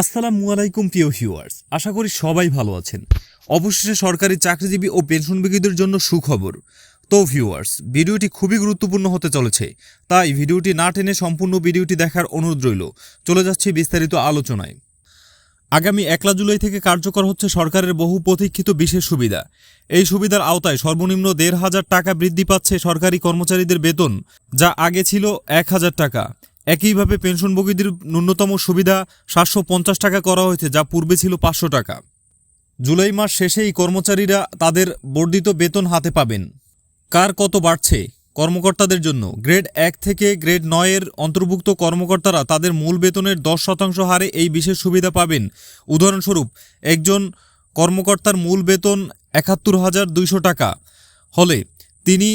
আসসালামু আলাইকুম, প্রিয় ভিউয়ার্স। আশা করি সবাই ভালো আছেন। অবশেষে সরকারি চাকরিজীবী ও পেনশনভোগীদের জন্য সুখবর। তো, ভিউয়ার্স, ভিডিওটি খুবই গুরুত্বপূর্ণ হতে চলেছে। তাই ভিডিওটি না টেনে সম্পূর্ণ ভিডিওটি দেখার অনুরোধ রইল। চলে যাচ্ছে বিস্তারিত আলোচনায়। আগামী একলা জুলাই থেকে কার্যকর হচ্ছে সরকারের বহু প্রতীক্ষিত বিশেষ সুবিধা। এই সুবিধার আওতায় সর্বনিম্ন দেড় হাজার টাকা বৃদ্ধি পাচ্ছে সরকারি কর্মচারীদের বেতন, যা আগে ছিল এক হাজার টাকা। একইভাবে পেনশনভোগীদের ন্যূনতম সুবিধা সাতশো পঞ্চাশ টাকা করা হয়েছে, যা পূর্বে ছিল পাঁচশো টাকা। জুলাই মাস শেষেই কর্মচারীরা তাদের বর্ধিত বেতন হাতে পাবেন। কার কত বাড়ছে কর্মকর্তাদের জন্য? গ্রেড এক থেকে গ্রেড নয়ের অন্তর্ভুক্ত কর্মকর্তারা তাদের মূল বেতনের দশ শতাংশ হারে এই বিশেষ সুবিধা পাবেন। উদাহরণস্বরূপ, একজন কর্মকর্তার মূল বেতন একাত্তর হাজার দুইশো টাকা। হলে তিনি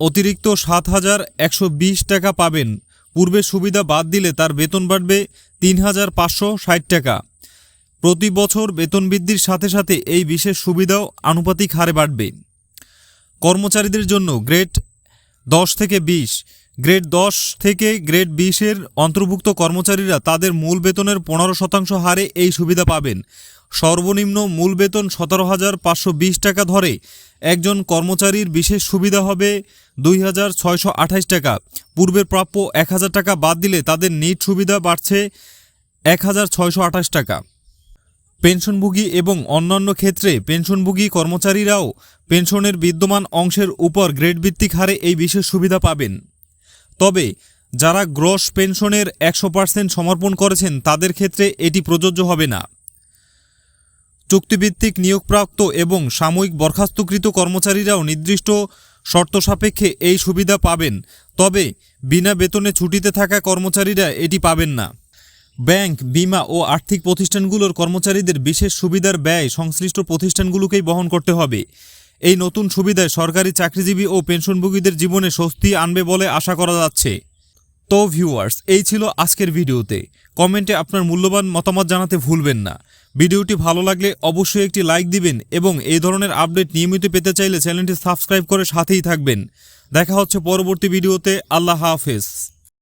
অতিরিক্ত সাত হাজার একশো বিশ টাকা পাবেন। পূর্বে সুবিধা বাদ দিলে তার বেতন বাড়বে তিন হাজার পাঁচশো ষাট টাকা। প্রতি বছর বেতন বৃদ্ধির সাথে সাথে এই বিশেষ সুবিধাও আনুপাতিক হারে বাড়বে। কর্মচারীদের জন্য গ্রেড দশ থেকে বিশ, গ্রেড দশ থেকে গ্রেড বিশের অন্তর্ভুক্ত কর্মচারীরা তাদের মূল বেতনের পনেরো শতাংশ হারে এই সুবিধা পাবেন। সর্বনিম্ন মূল বেতন সতেরো হাজার পাঁচশো বিশ টাকা ধরে। একজন কর্মচারীর বিশেষ সুবিধা হবে দুই হাজার ছয়শো আঠাশ টাকা। পূর্বের প্রাপ্য এক হাজার টাকা বাদ দিলে তাদের নিট সুবিধা বাড়ছে এক হাজার ছয়শো আঠাশ টাকা। পেনশনভোগী এবং অন্যান্য ক্ষেত্রে পেনশনভোগী কর্মচারীরাও পেনশনের বিদ্যমান অংশের উপর গ্রেড ভিত্তিক হারে এই বিশেষ সুবিধা পাবেন। তবে যারা গ্রস পেনশনের একশো পার্সেন্ট সমর্পণ করেছেন তাদের ক্ষেত্রে এটি প্রযোজ্য হবে না। চুক্তিভিত্তিক নিয়োগপ্রাপ্ত এবং সাময়িক বরখাস্তকৃত কর্মচারীরাও নির্দিষ্ট শর্ত সাপেক্ষে এই সুবিধা পাবেন। তবে বিনা বেতনে ছুটিতে থাকা কর্মচারীরা এটি পাবেন না। ব্যাংক, বিমা ও আর্থিক প্রতিষ্ঠানগুলোর কর্মচারীদের বিশেষ সুবিধার ব্যয় সংশ্লিষ্ট প্রতিষ্ঠানগুলোকেই বহন করতে হবে। এই নতুন সুবিধায় সরকারি চাকরিজীবী ও পেনশনভোগীদের জীবনে স্বস্তি আনবে বলে আশা করা যাচ্ছে। তো ভিউয়ার্স এই ছিল আজকের ভিডিওতে। কমেন্টে আপনার মূল্যবান মতামত জানাতে ভুলবেন না। ভিডিওটি ভালো লাগলে অবশ্যই একটি লাইক দিবেন এবং এই ধরনের আপডেট নিয়মিত পেতে চাইলে চ্যানেলটি সাবস্ক্রাইব করে সাথেই থাকবেন। দেখা হচ্ছে পরবর্তী ভিডিওতে। আল্লাহ হাফেজ।